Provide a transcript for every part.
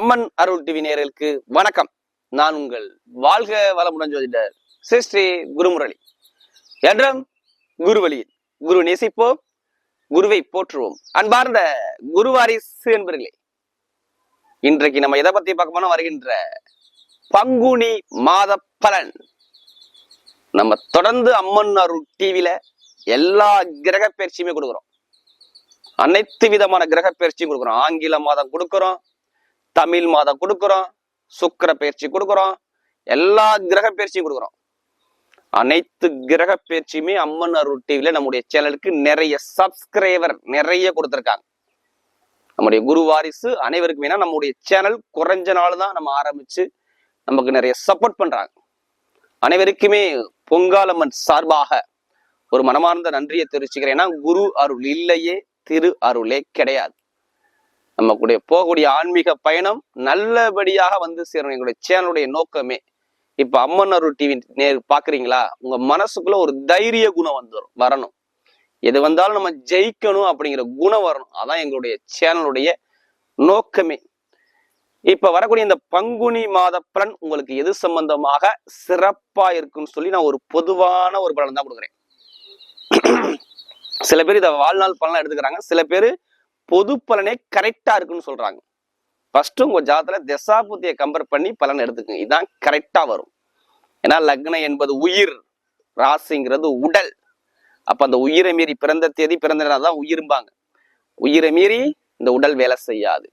அம்மன் அருள் TV நேர்களுக்கு வணக்கம். நான் உங்கள் வாழ்க வளமுடன் ஜோதிடர் ஸ்ரீ ஸ்ரீ குருமுரளி. என்றும் குருவழியில் குரு நேசிப்போம் குருவை போற்றுவோம். அன்பார்ந்த குருவாரிசு என்பர்களே இன்றைக்கு நம்ம எதை பத்தி பார்க்க போனா வருகின்ற பங்குனி மாத பலன். நம்ம தொடர்ந்து அம்மன் அருள் டிவியில எல்லா கிரக பயிற்சியுமே கொடுக்குறோம். அனைத்து விதமான கிரக பயிற்சியும் கொடுக்குறோம். ஆங்கில மாதம் கொடுக்குறோம் தமிழ் மாதம் கொடுக்குறோம் சுக்கர பயிற்சி கொடுக்குறோம் எல்லா கிரக பயிற்சியும் கொடுக்குறோம். அனைத்து கிரக பயிற்சியுமே அம்மன் அருள் டிவில நம்முடைய சேனலுக்கு நிறைய சப்ஸ்கிரைபர் நிறைய கொடுத்துருக்காங்க. நம்முடைய குரு வாரிசு அனைவருக்கும் வேணா நம்முடைய சேனல் குறைஞ்ச நாள் தான் நம்ம ஆரம்பிச்சு நமக்கு நிறைய சப்போர்ட் பண்றாங்க. அனைவருக்குமே பொங்காலம்மன் சார்பாக ஒரு மனமார்ந்த நன்றியை தெரிவிச்சுக்கிறேன். ஏன்னா குரு அருள் இல்லையே திரு அருளே கிடையாது. நம்ம கூட போகக்கூடிய ஆன்மீக பயணம் நல்லபடியாக வந்து சேரணும். எங்களுடைய சேனலுடைய நோக்கமே. இப்ப அம்மன் அருள் டிவி நேர் பாக்குறீங்களா? உங்க மனசுக்குள்ள ஒரு தைரிய குணம் வந்துடும் வரணும். எது வந்தாலும் நம்ம ஜெயிக்கணும் அப்படிங்கிற குணம் வரணும். அதான் எங்களுடைய சேனலுடைய நோக்கமே. இப்ப வரக்கூடிய இந்த பங்குனி மாத பலன் உங்களுக்கு எது சம்பந்தமாக சிறப்பா இருக்குன்னு சொல்லி நான் ஒரு பொதுவான ஒரு பலன் தான் கொடுக்குறேன். சில பேர் இதை வாழ்நாள் பலனா எடுத்துக்கிறாங்க. சில பேர் பொது பலனே கரெக்டா இருக்குன்னு சொல்றாங்க. ஃபர்ஸ்ட் உங்க ஜாதத்துல தசாபுத்தியை கம்பேர் பண்ணி பலன் எடுத்துக்கோங்க. இதுதான் கரெக்டா வரும். ஏன்னா லக்னம் என்பது உயிர் ராசிங்கிறது உடல். அப்ப அந்த உயிரை மீறி பிறந்த தேதி பிறந்த நாள் தான் உயிரும்பாங்க. உயிரை மீறி இந்த உடல் வேலை செய்யாது.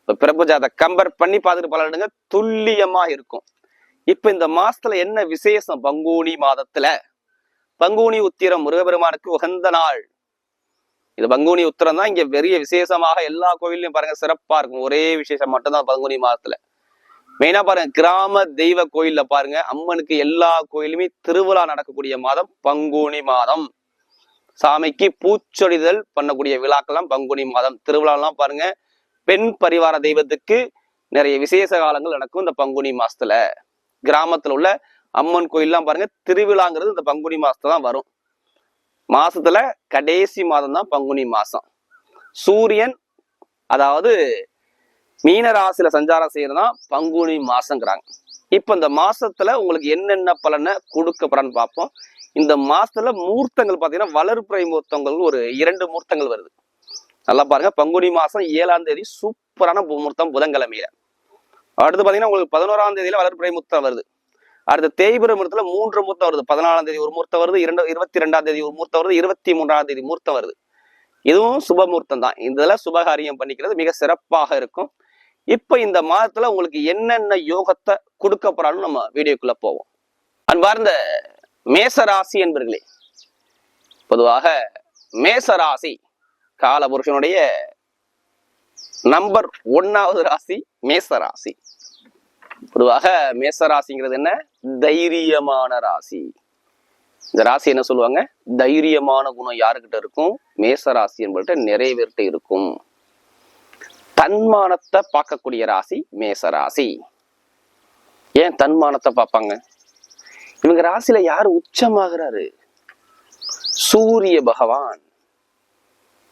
இப்ப பிறப்பு ஜாத கம்பேர் பண்ணி பார்த்துட்டு பலன் எடுங்க. துல்லியமா இருக்கும். இப்ப இந்த மாசத்துல என்ன விசேஷம்? பங்குனி மாதத்துல. பங்குனி உத்திரம் முருகபெருமானுக்கு உகந்த நாள். இது பங்குனி உத்திரம் தான் இங்க பெரிய விசேஷமாக எல்லா கோயிலையும் பாருங்க சிறப்பா இருக்கும். ஒரே விசேஷம் மட்டும்தான் பங்குனி மாதத்துல. மெயினா பாருங்க கிராம தெய்வ கோயில்ல பாருங்க அம்மனுக்கு எல்லா கோயிலுமே திருவிழா நடக்கக்கூடிய மாதம் பங்குனி மாதம். சாமிக்கு பூச்சொடிதல் பண்ணக்கூடிய விழாக்கள்லாம் பங்குனி மாதம். திருவிழாலாம் பாருங்க பெண் பரிவார தெய்வத்துக்கு நிறைய விசேஷ காலங்கள் நடக்கும் இந்த பங்குனி மாசத்துல. கிராமத்துல உள்ள அம்மன் கோயில்லாம் பாருங்க திருவிழாங்கிறது இந்த பங்குனி மாசத்துல தான் வரும். மாசத்துல கடைசி மாதம் தான் பங்குனி மாசம். சூரியன் அதாவது மீன ராசியில சஞ்சாரம் செய்யறதுதான் பங்குனி மாசங்கிறாங்க. இப்ப இந்த மாசத்துல உங்களுக்கு என்னென்ன பலனை கொடுக்க போறான்னு பார்ப்போம். இந்த மாசத்துல மூர்த்தங்கள் பாத்தீங்கன்னா வளர்ப்புறை மூர்த்தங்கள் ஒரு இரண்டு மூர்த்தங்கள் வருது. நல்லா பாருங்க பங்குனி மாசம் ஏழாம் தேதி சூப்பரான பு- மூர்த்தம் புதன்கிழமையில. அடுத்து பாத்தீங்கன்னா உங்களுக்கு பதினோராம் தேதியில வளர்ப்புறை மூர்த்தம் வருது. அடுத்த தேய்பிர முகூர்த்தத்தில் மூன்று முகூர்த்தம் வருது. பதினாலாம் தேதி ஒரு முகூர்த்தம் வருது இரண்டு இருபத்தி ரெண்டாம் தேதி ஒரு மூர்த்தம் வருது இருபத்தி மூன்றாம் தேதி மூர்த்தம் வருது. இதுவும் சுப முகூர்த்தம் தான். இதெல்லாம் சுபகாரியம் பண்ணிக்கிறது மிக சிறப்பாக இருக்கும். இப்போ இந்த மாதத்துல உங்களுக்கு என்னென்ன யோகத்தை கொடுக்க போறாலும் நம்ம வீடியோக்குள்ள போவோம். அன்பார்ந்த மேசராசி என்பர்களே பொதுவாக மேசராசி காலபுருஷனுடைய நம்பர் ஒன்னாவது ராசி மேசராசி. பொதுவாக மேசராசிங்கிறது என்ன? தைரியமான ராசி. இந்த ராசி என்ன சொல்லுவாங்க? தைரியமான குணம் யாருக்கிட்ட இருக்கும்? மேசராசி என்பட்ட நிறைய பேர்கிட்ட இருக்கும். தன்மானத்தை பார்க்கக்கூடிய ராசி மேசராசி ஏன் தன்மானத்தை பார்ப்பாங்க? இவங்க ராசியில யாரு உச்சமாகிறாரு? சூரிய பகவான்.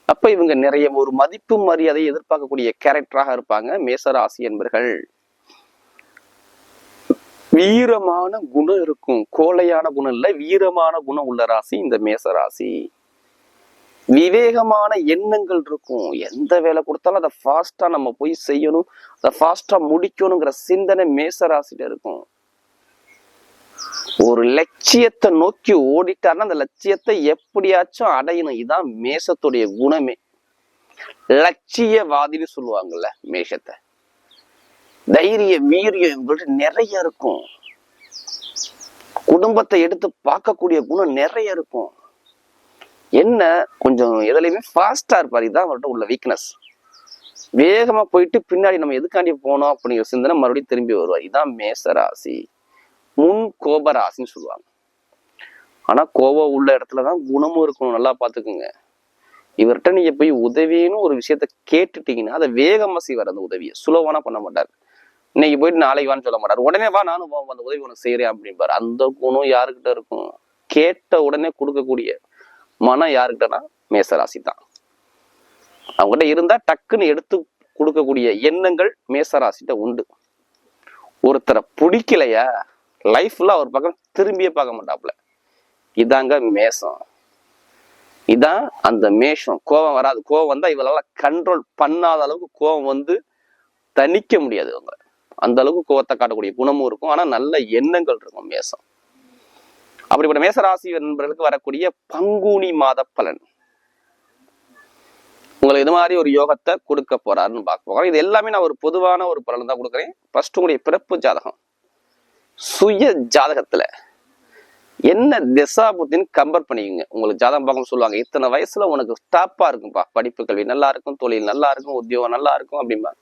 அப்ப இவங்க நிறைய ஒரு மதிப்பு மரியாதை எதிர்பார்க்கக்கூடிய கேரக்டராக இருப்பாங்க மேசராசி என்பர்கள். வீரமான குணம் இருக்கும். கோலையான குணம் இல்லை வீரமான குணம் உள்ள ராசி இந்த மேசராசி விவேகமான எண்ணங்கள் இருக்கும். எந்த வேலை கொடுத்தாலும் அதை ஃபாஸ்டா நம்ம போய் செய்யணும். அதை ஃபாஸ்டா முடிக்கணுங்கிற சிந்தனை மேசராசில இருக்கும். ஒரு லட்சியத்தை நோக்கி ஓடிட்டாருன்னா அந்த லட்சியத்தை எப்படியாச்சும் அடையணும். இதுதான் மேசத்துடைய குணமே. லட்சியவாதின்னு சொல்லுவாங்கல்ல மேஷத்தை. தைரிய வீரியம் இவங்கள்ட்ட நிறைய இருக்கும். குடும்பத்தை எடுத்து பார்க்கக்கூடிய குணம் நிறைய இருக்கும். என்ன? கொஞ்சம் எதுலையுமே ஃபாஸ்டா இருப்பார். இதுதான் அவர்கிட்ட உள்ள வீக்னஸ் வேகமா போயிட்டு பின்னாடி நம்ம எதுக்காண்டி போனோம் அப்படிங்கிற சிந்தனை மறுபடியும் திரும்பி வருவார். இதான் மேசராசி. முன் கோபராசின்னு சொல்லுவாங்க. ஆனா கோபம் உள்ள இடத்துலதான் குணமும் இருக்கணும். நல்லா பாத்துக்குங்க இவர்கிட்ட நீங்க போய் உதவின்னு ஒரு விஷயத்த கேட்டுட்டீங்கன்னா அதை வேகமா செய்வார் அந்த உதவியை. சுலபமா பண்ண மாட்டார். இன்னைக்கு போயிட்டு நாளைக்கு வான்னு சொல்ல மாட்டார். உடனே வா நானும் வா, அந்த உதவி உனக்கு செய்யறேன் அப்படிம்பாரு. அந்த குணம் யாருக்கிட்ட இருக்கும்? கேட்ட உடனே கொடுக்கக்கூடிய மனம் யாருக்கிட்டனா மேசராசி தான் அவங்ககிட்ட இருந்தா டக்குன்னு எடுத்து கொடுக்கக்கூடிய எண்ணங்கள் மேசராசிட்ட உண்டு. ஒருத்தரை பிடிக்கலையா லைஃப்ல அவர் பக்கம் திரும்பியே பார்க்க மாட்டாப்புல. இதாங்க மேசம். இதான் அந்த மேஷம். கோபம் வராது. கோபம் வந்தா இவளால கண்ட்ரோல் பண்ணாத அளவுக்கு கோபம் வந்து தணிக்க முடியாது அவங்க அந்த அளவுக்கு கோவத்தை காட்டக்கூடிய குணமும் இருக்கும். ஆனா நல்ல எண்ணங்கள் இருக்கும் மேசம். அப்படிப்பட்ட மேசராசி நண்பர்களுக்கு வரக்கூடிய பங்குனி மாத பலன். உங்களுக்கு இது மாதிரி ஒரு யோகத்தை கொடுக்க போறாருன்னு பார்க்க போறோம். இது எல்லாமே நான் ஒரு பொதுவான ஒரு பலன் தான் கொடுக்குறேன். ஃபர்ஸ்ட் உங்களுடைய பிறப்பு ஜாதகம். சுய ஜாதகத்துல என்ன திசா புத்தின்னு கம்பேர் பண்ணிக்கோங்க. உங்களுக்கு ஜாதகம் பார்க்கணும் சொல்லுவாங்க. இத்தனை வயசுல உனக்கு ஸ்டாப்பா இருக்கும்பா. படிப்பு கல்வி நல்லா இருக்கும் தொழில் நல்லா இருக்கும் உத்தியோகம் நல்லா இருக்கும் அப்படிம்பாங்க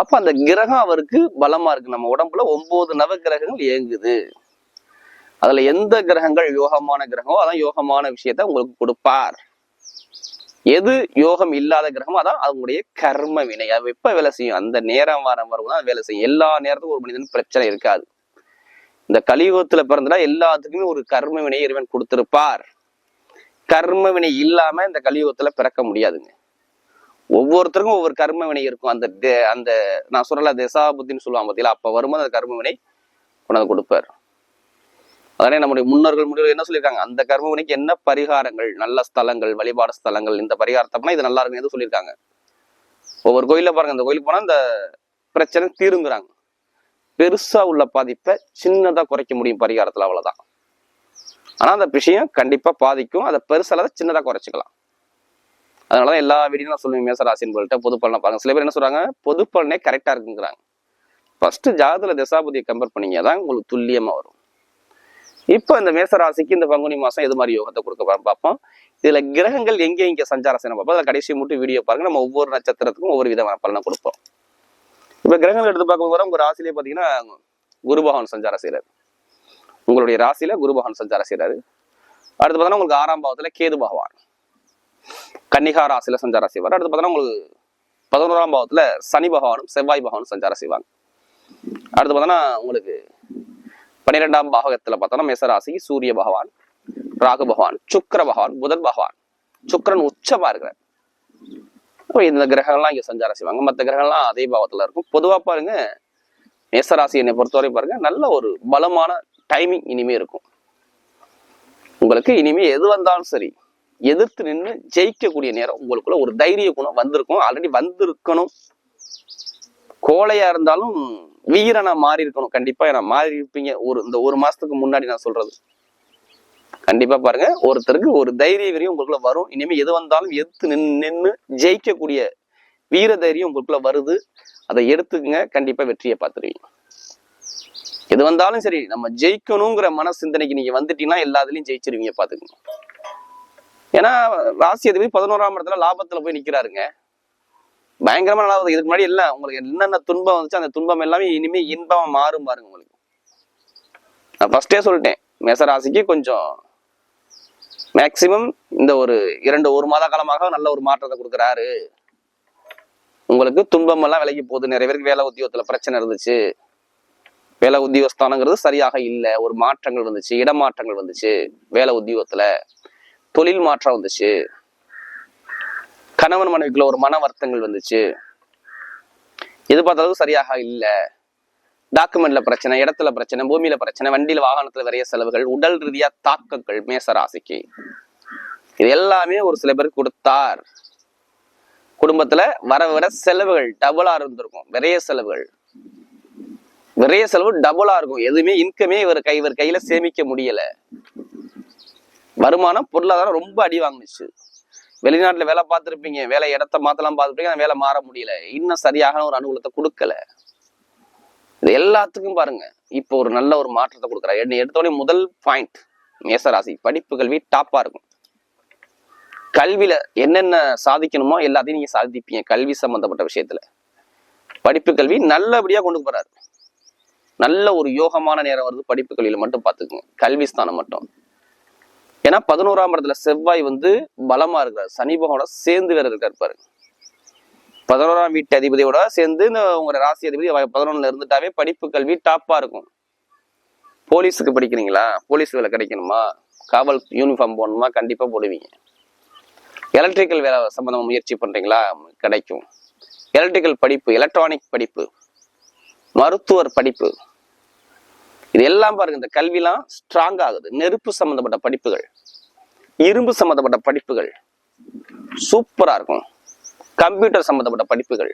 அப்ப அந்த கிரகம் அவருக்கு பலமா இருக்கு. நம்ம உடம்புல ஒன்பது நவ கிரகங்கள் இயங்குது. அதுல எந்த கிரகங்கள் யோகமான கிரகமோ அதான் யோகமான விஷயத்த உங்களுக்கு கொடுப்பார். எது யோகம் இல்லாத கிரகமோ அதான் அவங்களுடைய கர்ம வினை. அது எப்ப வேலை செய்யும்? அந்த நேரம் வாரம் வரும் தான் வேலை செய்யும். எல்லா நேரத்துக்கும் ஒரு மனிதன் பிரச்சனை இருக்காது. இந்த கலியுகத்துல பிறந்தனா எல்லாத்துக்குமே ஒரு கர்ம வினை இறைவன் கொடுத்திருப்பார். கர்ம வினை இல்லாம இந்த கலியுகத்துல பிறக்க முடியாதுங்க. ஒவ்வொருத்தருக்கும் ஒவ்வொரு கர்ம வினை இருக்கும். அந்த அந்த நான் சொல்லல திசா புத்தின்னு சொல்லுவாங்க பார்த்தீங்களா அப்ப வரும்போது அந்த கர்ம வினை கொண்டாந்து கொடுப்பார். அதனே நம்முடைய முன்னோர்கள் முன்னோர்கள் என்ன சொல்லியிருக்காங்க? அந்த கர்ம வினைக்கு என்ன பரிகாரங்கள் நல்ல ஸ்தலங்கள் வழிபாடு ஸ்தலங்கள் இந்த பரிகாரத்தப்பனா இது நல்லா இருக்கும் சொல்லியிருக்காங்க. ஒவ்வொரு கோயில்ல பாருங்க அந்த கோயிலுக்கு போனா இந்த பிரச்சனை தீருங்கிறாங்க. பெருசா உள்ள பாதிப்பை சின்னதா குறைக்க முடியும் பரிகாரத்துல அவ்வளவுதான். ஆனா அந்த விஷயம் கண்டிப்பா பாதிக்கும். அதை பெருசாக சின்னதா குறைச்சிக்கலாம். அதனாலதான் எல்லா வீடியும் நான் சொல்லுவேன் மேசராசின்னு சொல்லிட்டு பொது பலனை பாருங்க. சில பேர் என்ன சொல்றாங்க பொது பலனே கரெக்டா இருக்குங்கிறாங்க. ஃபர்ஸ்ட் ஜாதத்துல தசாபதியை கம்பேர் பண்ணீங்க தான் உங்களுக்கு துல்லியமா வரும். இப்போ இந்த மேசராசிக்கு இந்த பங்குனி மாசம் எது மாதிரி யோகத்தை கொடுக்க பார்ப்போம். இதுல கிரகங்கள் எங்க எங்க சஞ்சார செய்யணும் பார்ப்போம். அதில் கடைசி மட்டும் வீடியோ பாருங்க. நம்ம ஒவ்வொரு நட்சத்திரத்துக்கும் ஒவ்வொரு விதமான பலனை கொடுப்போம். இப்ப கிரகங்கள் எடுத்து பார்க்க உங்க ராசிலே பாத்தீங்கன்னா குருபகவான் சஞ்சாரம் செய்யறாரு உங்களுடைய ராசியில குருபகவான் சஞ்சாரம் செய்யறாரு அடுத்து பார்த்தோன்னா உங்களுக்கு ஆறாம் பாவத்துல கேது பகவான். கன்னிகா ராசியில சஞ்சாரம் செய்வார். அடுத்து பார்த்தோன்னா உங்களுக்கு பதினோராம் பாவத்துல சனி பகவானும் செவ்வாய் பகவானும் சஞ்சாரம் செய்வாங்க. அடுத்து பார்த்தோன்னா உங்களுக்கு பன்னிரெண்டாம் பாகத்துல பார்த்தோன்னா மேசராசி சூரிய பகவான் ராகு பகவான் சுக்கிர பகவான் புதன் பகவான். சுக்கரன் உச்சமா இருக்கிறார். அப்ப இந்த கிரகங்கள்லாம் இங்க சஞ்சாரம் செய்வாங்க. மற்ற கிரகங்கள்லாம் அதே பாவத்துல இருக்கும். பொதுவா பாருங்க மேசராசி என்னை பொறுத்தவரை பாருங்க நல்ல ஒரு பலமான டைமிங் இனிமே இருக்கும். உங்களுக்கு இனிமே எது வந்தாலும் சரி எதிர்த்து நின்று ஜெயிக்கக்கூடிய நேரம் உங்களுக்குள்ள ஒரு தைரிய குணம் வந்திருக்கும். ஆல்ரெடி வந்திருக்கணும். கோழையா இருந்தாலும் வீரனா மாறி இருக்கணும் கண்டிப்பா நான் மாறி இருப்பீங்க ஒரு இந்த ஒரு மாசத்துக்கு முன்னாடி நான் சொல்றது. கண்டிப்பா பாருங்க. ஒருத்தருக்கு ஒரு தைரிய வீரியம் உங்களுக்குள்ள வரும். இனிமே எது வந்தாலும் எதிர்த்து நின்று நின்று ஜெயிக்கக்கூடிய வீர தைரியம் உங்களுக்குள்ள வருது. அதை எடுத்துக்கங்க. கண்டிப்பா வெற்றியை பார்த்துருவீங்க. எது வந்தாலும் சரி நம்ம ஜெயிக்கணுங்கிற மன சிந்தனைக்கு நீங்க வந்துட்டீங்கன்னா எல்லாத்துலயும் ஜெயிச்சிருவீங்க. பாத்துக்கணும் ஏன்னா ராசி அதிபதி பதினோராம் இடத்துல லாபத்துல போய் நிக்கிறாருங்க. பயங்கரமா லாபம். இதுக்கு முன்னாடி இல்ல. உங்களுக்கு என்னென்ன துன்பம் வந்துச்சு அந்த துன்பம் எல்லாமே இனிமே இன்பமா மாறும் பாருங்க உங்களுக்கு. நான் ஃபர்ஸ்டே சொல்லிட்டேன். மேசராசிக்கு கொஞ்சம் மேக்சிமம் இந்த ஒரு இரண்டு ஒரு மாத காலமாக நல்ல ஒரு மாற்றத்தை கொடுக்குறாரு. உங்களுக்கு துன்பம் எல்லாம் விலகி போகுது. நிறைய பேருக்கு வேலை உத்தியோகத்துல பிரச்சனை இருந்துச்சு. வேலை உத்தியோகஸ்தானங்கிறது சரியாக இல்லை. ஒரு மாற்றங்கள் வந்துச்சு இடமாற்றங்கள் வந்துச்சு வேலை உத்தியோகத்துல. தொழில் மாற்றம் வந்துச்சு. கணவன் மனைவிக்குள்ள ஒரு மன வருத்தங்கள் வந்துச்சு. எதிர்பார்த்த அளவுக்கு சரியாக இல்லை. டாக்குமெண்ட்ல பிரச்சனை இடத்துல பிரச்சனை பூமியில பிரச்சனை வண்டியில வாகனத்துல நிறைய செலவுகள் உடல் ரீதியா தாக்கங்கள் மேச ராசிக்கு. இது எல்லாமே ஒரு சில பேருக்கு கொடுத்தார். குடும்பத்துல வர வர செலவுகள் டபுளா இருந்திருக்கும். நிறைய செலவுகள். நிறைய செலவு டபுளா இருக்கும். எதுவுமே இன்கமே இவர் கை இவர் கையில சேமிக்க முடியல. வருமானம் பொருளாதாரம் ரொம்ப அடி வாங்கிச்சு வெளிநாட்டில் வேலை பார்த்துருப்பீங்க வேலை இடத்த மாத்தலாம் பார்த்துருப்பீங்க அந்த வேலை மாற முடியல. இன்னும் சரியான ஒரு அனுகூலத்தை கொடுக்கல. இது எல்லாத்துக்கும் பாருங்க இப்போ ஒரு நல்ல ஒரு மாற்றத்தை கொடுக்குறாரு. என்ன எடுத்தோடனே முதல் பாயிண்ட் மேசராசி. படிப்பு கல்வி டாப்பா இருக்கும். கல்வியில என்னென்ன சாதிக்கணுமோ எல்லாத்தையும் நீங்க சாதிப்பீங்க கல்வி சம்பந்தப்பட்ட விஷயத்துல. படிப்பு கல்வி நல்லபடியா கொண்டு போறாரு. நல்ல ஒரு யோகமான நேரம் வருது படிப்பு கல்வியில மட்டும் பாத்துக்கோங்க கல்வி ஸ்தானம் மட்டும். ஏன்னா பதினோராம் இடத்துல செவ்வாய் வந்து பலமா இருக்கிறார். சனி பகவானோட சேர்ந்து வேற இருக்காரு பாரு. பதினோராம் வீட்டு அதிபதியோட சேர்ந்து இந்த உங்க ராசி அதிபதி பதினொன்னுல இருந்துட்டாவே படிப்பு கல்வி டாப்பா இருக்கும். போலீஸுக்கு படிக்கிறீங்களா? போலீஸ் வேலை கிடைக்கணுமா? காவல் யூனிஃபார்ம் போடணுமா? கண்டிப்பா போடுவீங்க. எலக்ட்ரிக்கல் வேலை சம்பந்தமா முயற்சி பண்றீங்களா? கிடைக்கும். எலக்ட்ரிக்கல் படிப்பு எலக்ட்ரானிக் படிப்பு மருத்துவர் படிப்பு இது எல்லாம் பாருங்க இந்த கல்விலாம் ஸ்ட்ராங் ஆகுது. நெருப்பு சம்பந்தப்பட்ட படிப்புகள் இரும்பு சம்பந்தப்பட்ட படிப்புகள் சூப்பரா இருக்கும். கம்ப்யூட்டர் சம்பந்தப்பட்ட படிப்புகள்.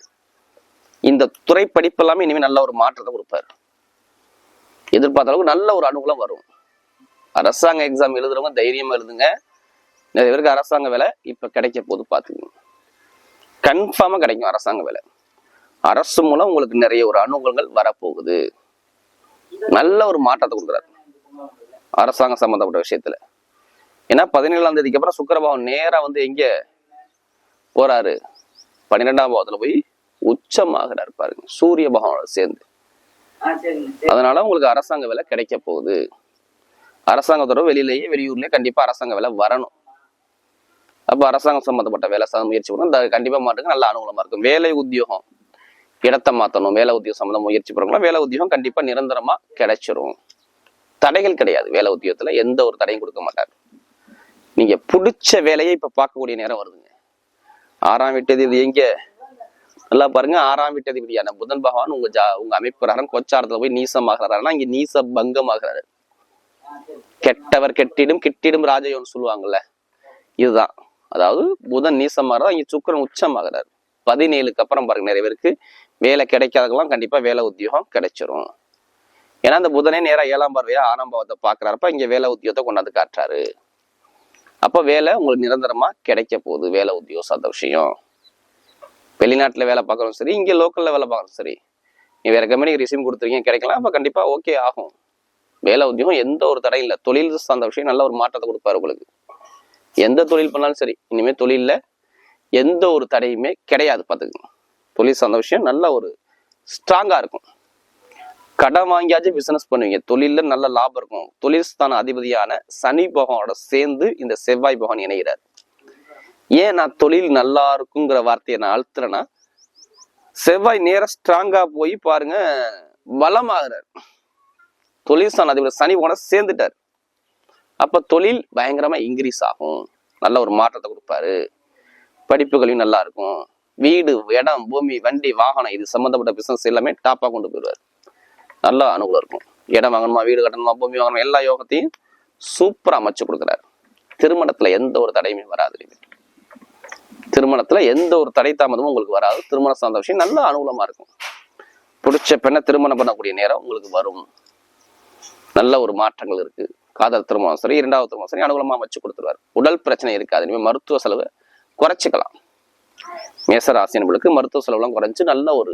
இந்த துறை படிப்பு எல்லாமே இனிமேல் நல்ல ஒரு மாற்றத்தை கொடுப்பாரு. எதிர்பார்த்த அளவுக்கு நல்ல ஒரு அனுகூலம் வரும். அரசாங்க எக்ஸாம் எழுதுறவங்க தைரியமா எழுதுங்க. நிறைய பேருக்கு அரசாங்க வேலை இப்ப கிடைக்க போது பாத்துக்கோங்க கன்ஃபார்மா கிடைக்கும் அரசாங்க வேலை. அரசு மூலம் உங்களுக்கு நிறைய ஒரு அனுகூலங்கள் வரப்போகுது. நல்ல ஒரு மாற்றத்தை கொடுக்குறாரு. அரசாங்கம் சம்பந்தப்பட்ட விஷயத்துல. ஏன்னா பதினேழாம் தேதிக்கு அப்புறம் சுக்கரபாவம் நேரா வந்து எங்க போறாரு? பன்னிரெண்டாம் பாவத்துல போய் உச்சமாகிறார் பாருங்க சூரிய பகவானோட சேர்ந்து. அதனால உங்களுக்கு அரசாங்க வேலை கிடைக்க போகுது. அரசாங்கத்தோட வெளியிலேயே வெளியூர்லயே கண்டிப்பா அரசாங்க வேலை வரணும். அப்ப அரசாங்கம் சம்பந்தப்பட்ட வேலை முயற்சி பண்ணணும் கண்டிப்பா மாட்டுக்கு நல்ல அனுகூலமா இருக்கும். வேலை உத்தியோகம். இடத்த மாற்றணும் வேலை உத்தியோகம் சம்மந்தம் முயற்சி பண்ணுறோம்னா வேலை உத்தியோகம் கண்டிப்பாக நிரந்தரமாக கிடைச்சிரும். தடைகள் கிடையாது. வேலை உத்தியோகத்தில் எந்த ஒரு தடையும் கொடுக்க மாட்டார். நீங்கள் பிடிச்ச வேலையை இப்போ பார்க்கக்கூடிய நேரம் வருதுங்க. ஆறாம் விட்டது இது எங்கே? நல்லா பாருங்க. ஆறாம் வீட்டதிபதியான புதன் பகவான் உங்க ஜா உங்க அமைப்புறாரன் கொச்சாரத்தில் கொச்சாரத்துல போய் நீசமாகிறாரு ஆனா இங்க நீச பங்கமாகிறாரு கெட்டவர் கெட்டிடும் கிட்டிடும் ராஜயோன்னு சொல்லுவாங்கல்ல. இதுதான். அதாவது புதன் நீசமாகிறதா இங்க சுக்கரன் உச்சமாகிறாரு. பதினேழுக்கு அப்புறம் பாருங்க நிறைய பேருக்கு வேலை கிடைக்காதவங்களாம் கண்டிப்பாக வேலை உத்தியோகம் கிடைச்சிரும். ஏன்னா அந்த புதனே நேராக ஏழாம் பார்வையா ஆறாம் பாவத்தை இங்கே வேலை உத்தியோகத்தை கொண்டாந்து காட்டுறாரு. அப்போ வேலை உங்களுக்கு நிரந்தரமாக கிடைக்க போகுது வேலை உத்தியோகம் சார்ந்த விஷயம். வெளிநாட்டில் வேலை பார்க்குறோம் சரி இங்கே லோக்கலில் வேலை பார்க்குறோம் சரி. நீ வேறு கம்பெனிக்கு ரிசீவ் கொடுத்துருக்கீங்க கிடைக்கலாம். அப்போ கண்டிப்பாக ஓகே ஆகும். வேலை உத்தியோகம் எந்த ஒரு தடையும் இல்லை. தொழில் சார்ந்த விஷயம் நல்ல ஒரு மாற்றத்தை கொடுப்பாரு உங்களுக்கு. எந்த தொழில் பண்ணாலும் சரி இனிமேல் தொழிலில் எந்த ஒரு தடையுமே கிடையாது பார்த்துக்கணும் தொழில் சார்ந்த விஷயம் நல்ல ஒரு ஸ்ட்ராங்காக இருக்கும். கடன் வாங்கியாச்சும் பிஸ்னஸ் பண்ணுவீங்க. தொழிலில் நல்ல லாபம் இருக்கும். தொழில் ஸ்தான அதிபதியான சனி பகவானோட சேர்ந்து இந்த செவ்வாய் பகவான் இணைகிறார் ஏன் நான் தொழில் நல்லா இருக்குங்கிற வார்த்தையை நான் அழுத்துறேன்னா செவ்வாய் நேரம் ஸ்ட்ராங்காக போய் பாருங்க பலமாகிறார் தொழில் ஸ்தான அதிபதி சனி பகவான சேர்ந்துட்டார். அப்போ தொழில் பயங்கரமாக இன்க்ரீஸ் ஆகும். நல்ல ஒரு மாற்றத்தை கொடுப்பாரு. படிப்புகளையும் நல்லா இருக்கும். வீடு இடம் பூமி வண்டி வாகனம் இது சம்மந்தப்பட்ட பிசினஸ் எல்லாமே டாப்பாக கொண்டு போயிடுவார். நல்ல அனுகூலம் இருக்கும். இடம் வாங்கணுமா வீடு கட்டணுமா பூமி வாங்கணுமா எல்லா யோகத்தையும் சூப்பராக அமைச்சு கொடுக்குறாரு. திருமணத்தில் எந்த ஒரு தடையுமே வராது திருமணத்தில் எந்த ஒரு தடை தாமதமும் உங்களுக்கு வராது. திருமணம் சார்ந்த விஷயம் நல்ல அனுகூலமாக இருக்கும். பிடிச்ச பெண்ணை திருமணம் பண்ணக்கூடிய நேரம் உங்களுக்கு வரும். நல்ல ஒரு மாற்றங்கள் இருக்குது காதல் திருமணம் சரி இரண்டாவது திருமணம் சரி அனுகூலமாக வச்சு கொடுத்துருவாரு. உடல் பிரச்சனை இருக்காது. இனிமேல் மருத்துவ செலவு குறைச்சிக்கலாம். மேசராசி என்பதுக்கு மருத்துவ செலவுலாம் குறைஞ்சி நல்ல ஒரு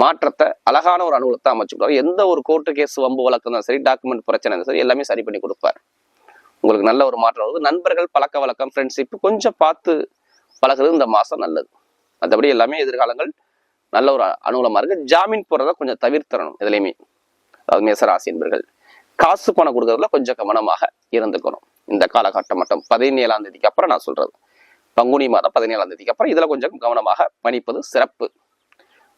மாற்றத்தை அழகான ஒரு அனுகூலத்தை அமைச்சு எந்த ஒரு கோர்ட்டு கேஸ் வம்பு வழக்கம் தான் சரி டாக்குமெண்ட் பிரச்சனை இருந்தாலும் சரி எல்லாமே சரி பண்ணி கொடுப்பார். உங்களுக்கு நல்ல ஒரு மாற்றம் வருது. நண்பர்கள் பழக்க வழக்கம் ஃப்ரெண்ட்ஷிப் கொஞ்சம் பார்த்து பழகுறது இந்த மாதம் நல்லது. மற்றபடி எல்லாமே எதிர்காலங்கள் நல்ல ஒரு அனுகூலமாக இருக்குது ஜாமீன் போடுறத கொஞ்சம் தவிர்த்தரணும் இதுலையுமே அதாவது மேசராசி என்பர்கள் காசு பணம் கொடுக்கறதுல கொஞ்சம் கவனமாக இருந்துக்கணும். இந்த காலகட்டம் மட்டும். பதினேழாம் தேதிக்கு அப்புறம் நான் சொல்கிறது பங்குனி மாதம் பதினேழாம் தேதிக்கு அப்புறம் இதில் கொஞ்சம் கவனமாக பணிப்பது சிறப்பு.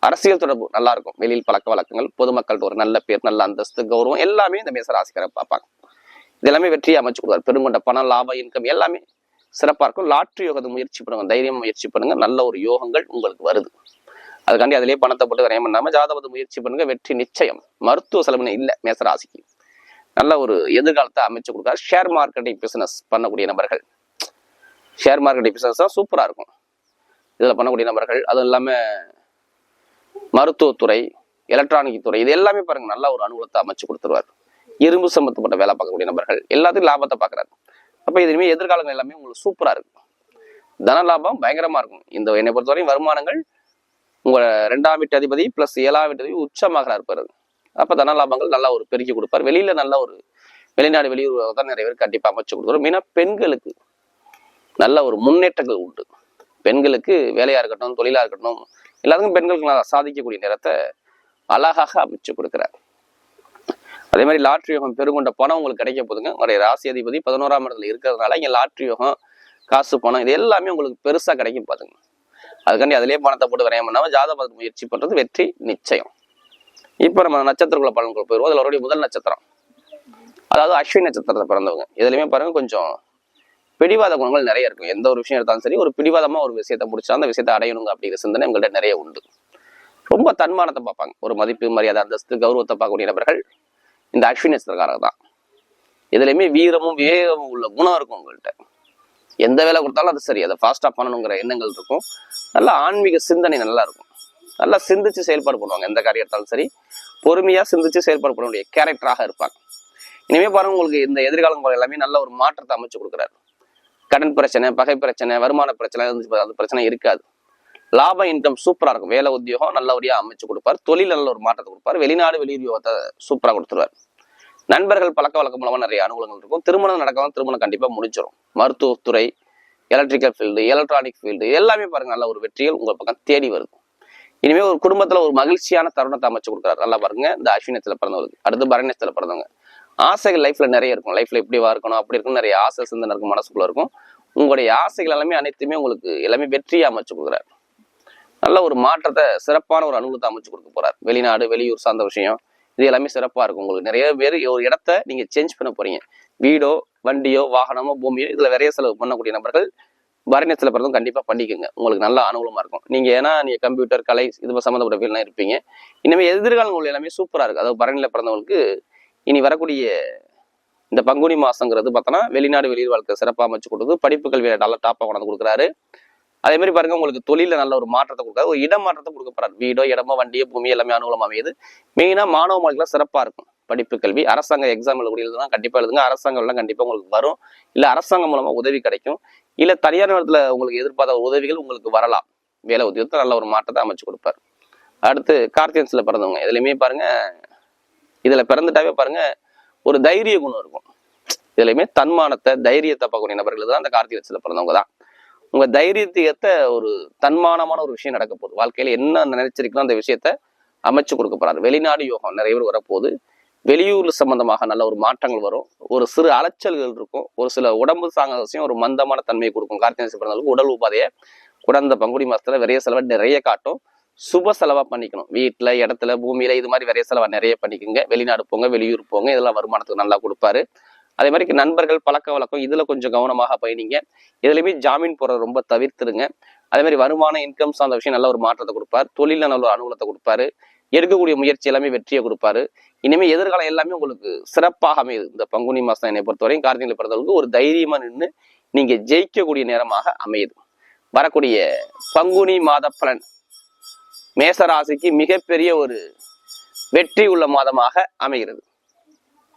அரசியல் தொடர்பு நல்லா இருக்கும் வெளியில் பழக்க வழக்கங்கள் பொதுமக்கள்கிட்ட ஒரு நல்ல பேர் நல்ல அந்தஸ்து கௌரவம் எல்லாமே இந்த மேசராசிக்காரை பார்ப்பாங்க. இது எல்லாமே வெற்றியை அமைச்சு கொடுவார் பெருங்கொண்ட பணம் லாபம் இன்கம் எல்லாமே சிறப்பாக இருக்கும். லாட்ரி யோகத்தை முயற்சி பண்ணுங்க தைரியம் முயற்சி பண்ணுங்க. நல்ல ஒரு யோகங்கள் உங்களுக்கு வருது. அதுக்காண்டி அதிலே பணத்தை போட்டு விரயம் பண்ணாமல் ஜாதகத்தை முயற்சி பண்ணுங்க. வெற்றி நிச்சயம். மருத்துவ செலவுன்னு இல்லை மேசராசிக்கு நல்ல ஒரு எதிர்காலத்தை அமைச்சு கொடுக்காரு. ஷேர் மார்க்கெட்டிங் பிசினஸ் பண்ணக்கூடிய நபர்கள். ஷேர் மார்க்கெட் பிஸ்னஸ் தான் சூப்பராக இருக்கும். இதில் பண்ணக்கூடிய நபர்கள் அதுவும் இல்லாமல் மருத்துவத்துறை எலக்ட்ரானிக் துறை இது எல்லாமே பாருங்க நல்ல ஒரு அனுகூலத்தை அமைச்சு கொடுத்துருவார். இரும்பு சம்பந்தப்பட்ட வேலை பார்க்கக்கூடிய நபர்கள் எல்லாத்தையும் லாபத்தை பார்க்கறாரு. அப்போ இது எதிர்காலங்கள் எல்லாமே உங்களுக்கு சூப்பராக இருக்கும். தன லாபம் பயங்கரமாக இருக்கும். இந்த என்னை பொறுத்தவரையும் வருமானங்கள் உங்கள் ரெண்டாம் வீட்டு அதிபதி ப்ளஸ் ஏழாம் வீட்டு அதிபதி உச்சமாக இருப்பார். அப்போ தன லாபங்கள் நல்லா ஒரு பெருக்கி கொடுப்பார். வெளியில் நல்ல ஒரு வெளிநாடு வெளியூர் தான் நிறைய பேர் கண்டிப்பாக அமைச்சு கொடுத்துரும் மெயினா பெண்களுக்கு நல்ல ஒரு முன்னேற்றங்கள் உண்டு. பெண்களுக்கு வேலையாக இருக்கட்டும் தொழிலாக இருக்கட்டும் எல்லாத்துக்கும் பெண்களுக்கு நான் சாதிக்கக்கூடிய நேரத்தை அழகாக அமைச்சு கொடுக்குறார். அதே மாதிரி லாட்ரி யோகம் பெருங்கொண்ட பணம் உங்களுக்கு கிடைக்க போதுங்க. உங்களுடைய ராசி அதிபதி பதினோராம் இடத்துல இருக்கிறதுனால இங்கே லாட்ரி யோகம் காசு பணம் இது எல்லாமே உங்களுக்கு பெருசாக கிடைக்கும் பாருங்க அதுக்காண்டி அதிலே பணத்தை போட்டு விரயம் பண்ணாம ஜாதக முயற்சி பண்ணுறது வெற்றி நிச்சயம். இப்போ நம்ம நட்சத்திரக்குள்ள பலன்கள் போயிடுவோம். அதில் அவருடைய முதல் நட்சத்திரம். அதாவது அஸ்வினி நட்சத்திரத்தை பிறந்தவங்க. இதுலையுமே பாருங்கள் கொஞ்சம் பிடிவாத குணங்கள் நிறைய இருக்கும். எந்த ஒரு விஷயம் எடுத்தாலும் சரி ஒரு பிடிவாதமாக ஒரு விஷயத்தை முடிச்சா அந்த விஷயத்தை அடையணுங்க அப்படிங்கிற சிந்தனை எங்கள்கிட்ட நிறைய உண்டு. ரொம்ப தன்மானத்தை பார்ப்பாங்க. ஒரு மதிப்பு மரியாதை அந்தஸ்து கௌரவத்தை பார்க்கக்கூடிய நபர்கள் இந்த அஸ்வினி நட்சத்திரக்காரங்க தான். இதுலையுமே வீரமும் விவேகமும் உள்ள குணம் இருக்கும் உங்கள்கிட்ட எந்த வேலை கொடுத்தாலும் அது சரி. அதை ஃபாஸ்ட்டாக பண்ணணுங்கிற எண்ணங்கள் இருக்கும். நல்ல ஆன்மீக சிந்தனை நல்லா இருக்கும். நல்லா சிந்திச்சு செயல்பாடு பண்ணுவாங்க. எந்த காரியம் எடுத்தாலும் சரி பொறுமையாக சிந்திச்சு செயல்பாடு பண்ணக்கூடிய கேரக்டராக இருப்பாங்க. இனிமே பாருங்க உங்களுக்கு இந்த எதிர்காலங்கள் எல்லாமே நல்ல ஒரு மாற்றத்தை அமைச்சு கொடுக்குறாரு. கடன் பிரச்சனை பகை பிரச்சனை வருமான பிரச்சனை இருந்துச்சு அந்த பிரச்சனை இருக்காது. லாப இன்கம் சூப்பரா இருக்கும். வேலை உத்தியோகம் நல்லபடியா அமைச்சு கொடுப்பார். தொழில் நல்ல ஒரு மாற்றத்தை கொடுப்பார். வெளிநாடு வெளியுறவத்தை சூப்பரா கொடுத்துருவார். நண்பர்கள் பழக்க வழக்கம் மூலமா நிறைய அனுகூலங்கள் இருக்கும். திருமணம் நடக்கலாம் திருமணம் கண்டிப்பா முடிச்சிடும் மருத்துவத்துறை எலக்ட்ரிக்கல் ஃபீல்டு எலக்ட்ரானிக் ஃபீல்டு எல்லாமே பாருங்க நல்ல ஒரு வெற்றிகள் உங்க பக்கம் தேடி வருது. இனிமேல் ஒரு குடும்பத்துல ஒரு மகிழ்ச்சியான தருணத்தை அமைச்சு கொடுக்குறாரு. நல்லா பாருங்க. இந்த அஸ்வினத்துல பிறந்தவங்களுக்கு அடுத்து பரணயத்துல பிறந்தவங்க. ஆசைகள் லைஃப்ல நிறைய இருக்கும். லைஃப்ல இப்படிவா இருக்கணும் அப்படி இருக்கும் நிறைய ஆசை சிந்தனை இருக்கும் மனசுக்குள்ள இருக்கும். உங்களுடைய ஆசைகள் எல்லாமே அனைத்துமே உங்களுக்கு எல்லாமே வெற்றியாக அமைச்சு கொடுக்குறாரு. நல்ல ஒரு மாற்றத்தை சிறப்பான ஒரு அனுகூலத்தை அமைச்சு கொடுக்க போறார். வெளிநாடு வெளியூர் சார்ந்த விஷயம் இது எல்லாமே சிறப்பா இருக்கும் உங்களுக்கு. நிறைய பேர் ஒரு இடத்த நீங்க சேஞ்ச் பண்ண போறீங்க. வீடோ வண்டியோ வாகனமோ பூமியோ இதுல நிறைய செலவு பண்ணக்கூடிய நபர்கள் பரணயத்துல பிறந்தும் கண்டிப்பாக பண்ணிக்கோங்க. உங்களுக்கு நல்ல அனுகூலமாக இருக்கும். நீங்கள் ஏன்னா நீங்கள் கம்ப்யூட்டர் கலை இது சம்மந்தப்பட்ட ஃபீல்ட்லாம் இருப்பீங்க. இனிமேல் எதிர்காலம் உங்களுக்கு எல்லாமே சூப்பராக இருக்கும். அதாவது பரணியில் பிறந்தவங்களுக்கு இனி வரக்கூடிய இந்த பங்குனி மாசங்கிறது பார்த்தோன்னா வெளிநாடு வெளியில் வாழ்க்கை சிறப்பாக அமைச்சு கொடுக்குது. படிப்பு கல்வியில நல்ல டாப்பாக கொண்டாந்து கொடுக்குறாரு. அதே மாதிரி பாருங்க உங்களுக்கு தொழில நல்ல ஒரு மாற்றத்தை கொடுக்காது ஒரு இடம் மாற்றத்தை கொடுக்க போறாரு. வீடோ இடமோ வண்டியோ பூமி எல்லாமே அனுகூலம் அமையுது. மெயினா மாணவ மாணவிகள் சிறப்பாக இருக்கும். படிப்பு கல்வி அரசாங்க எக்ஸாம் எழுதக்கூடிய எழுதுனா கண்டிப்பாக எழுதுங்க. அரசாங்கம் எல்லாம் உங்களுக்கு வரும். இல்லை அரசாங்கம் மூலமாக உதவி கிடைக்கும். இல்லை தனியார் நிலத்தில் உங்களுக்கு எதிர்பார்த்த உதவிகள் உங்களுக்கு வரலாம். வேலை உத்தியோகத்தை நல்ல ஒரு மாற்றத்தை அமைச்சு கொடுப்பாரு. அடுத்து கார்த்தியன்ஸ்ல பிறந்தவங்க. எதுலையுமே பாருங்க இதில் பிறந்துட்டாவே பாருங்க ஒரு தைரிய குணம் இருக்கும். இதுலையுமே தன்மானத்தை தைரியத்தை பார்க்கக்கூடிய நபர்கள் தான் அந்த கார்த்திகத்துல பிறந்தவங்க தான். உங்க தைரியத்தை ஒரு தன்மானமான ஒரு விஷயம் நடக்க போகுது. வாழ்க்கையில என்ன நினைச்சிருக்கணும் அந்த விஷயத்த அமைச்சு கொடுக்க போறாரு. வெளிநாடு யோகம் நிறைய பேர் வரப்போகுது. வெளியூர் சம்பந்தமாக நல்ல ஒரு மாற்றங்கள் வரும். ஒரு சிறு அலைச்சல்கள் இருக்கும். ஒரு சில உடம்பு சார்ந்த விஷயம் ஒரு மந்தமான தன்மையை கொடுக்கும். கார்த்திகை பிறந்தவங்களுக்கு உடல் உபாதையை குடந்த பங்குடி மாசத்துல விரைய செலவை நிறைய காட்டும். சுப செலவா பண்ணிக்கணும். வீட்டுல இடத்துல பூமியில இது மாதிரி நிறைய செலவா நிறைய பண்ணிக்கோங்க. வெளிநாடு போங்க வெளியூர் போங்க இதெல்லாம் வருமானத்துக்கு நல்லா கொடுப்பாரு. அதே மாதிரி நண்பர்கள் பழக்க வழக்கம் இதுல கொஞ்சம் கவனமாக பயணிங்க. இதுலயுமே ஜாமீன் போற ரொம்ப தவிர்த்துருங்க. அதே மாதிரி வருமான இன்கம் சார்ந்த விஷயம் நல்ல ஒரு மாற்றத்தை கொடுப்பார். தொழில நல்ல ஒரு அனுகூலத்தை கொடுப்பாரு. எடுக்கக்கூடிய முயற்சி எல்லாமே வெற்றியை கொடுப்பாரு. இனிமே எதிர்காலம் எல்லாமே உங்களுக்கு சிறப்பாக அமையுது. இந்த பங்குனி மாசம் என்னை பொறுத்தவரையும் கார்த்திகை பிறந்தவங்களுக்கு ஒரு தைரியமா நின்று நீங்க ஜெயிக்கக்கூடிய நேரமாக அமையுது. வரக்கூடிய பங்குனி மாத பலன். மேசராசிக்கு மிகப்பெரிய ஒரு வெற்றி உள்ள மாதமாக அமைகிறது.